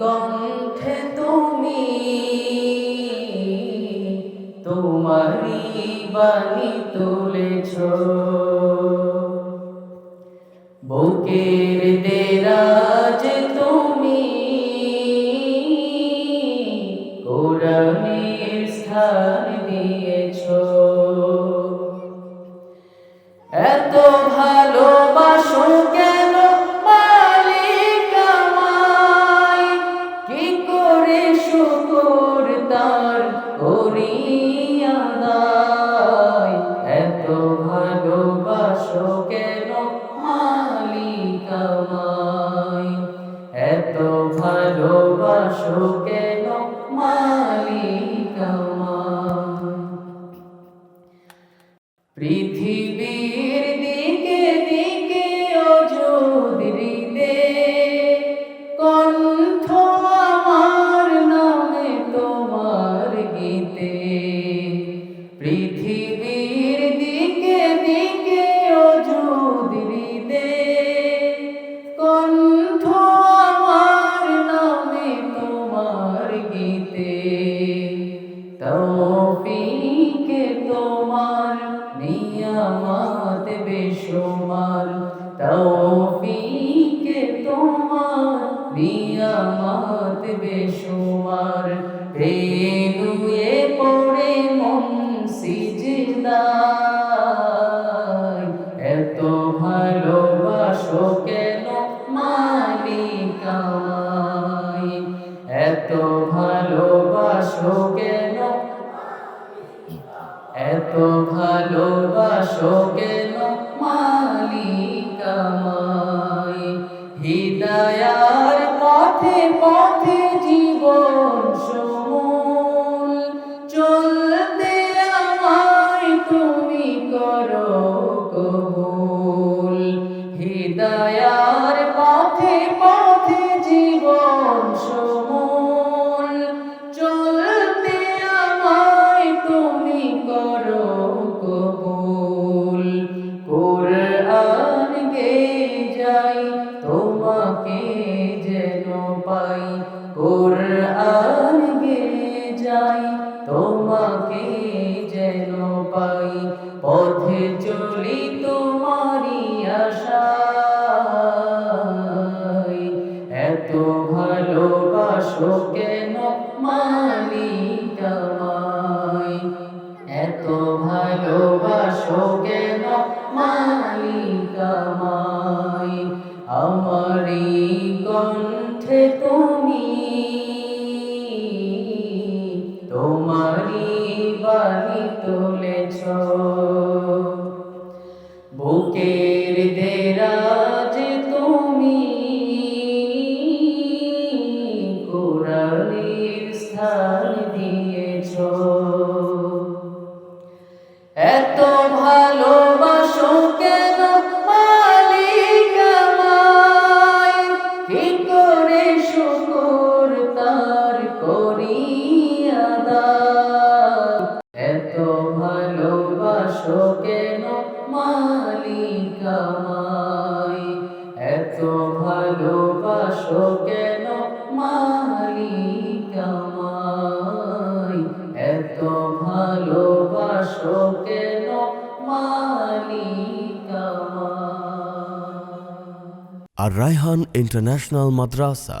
কণ্ঠে তুমি তোমারি বাণী তুলেছ। বুকের দেরাজ তুমি কোরআনের স্থান দিয়েছ। এত ভালো করে শুকর তার করিয়া দায় এত ভালোবাসো কেন মালিক আমায়? এত ভালোবাসো কেন তৌফিকে তোমার নিয়ামত বেশুমার। তৌফিকে তোমার নিয়ামত বেশুমার। এত ভালোবাসো কেন মালিক আমায়? পথে চলি তোমারি আশায়। এত ভালোবাসো কেন এত ভালোবাসো কেন কণ্ঠে তুমি বাণী তুলেছ। করিয়া দায় এত ভালোবাসো কেন মালিক আমায় এত ভালোবাসো কেন মালিক আমায় এত ভালোবাসো কেন মালিক আর রায়হান ইন্টারন্যাশনাল মাদ্রাসা।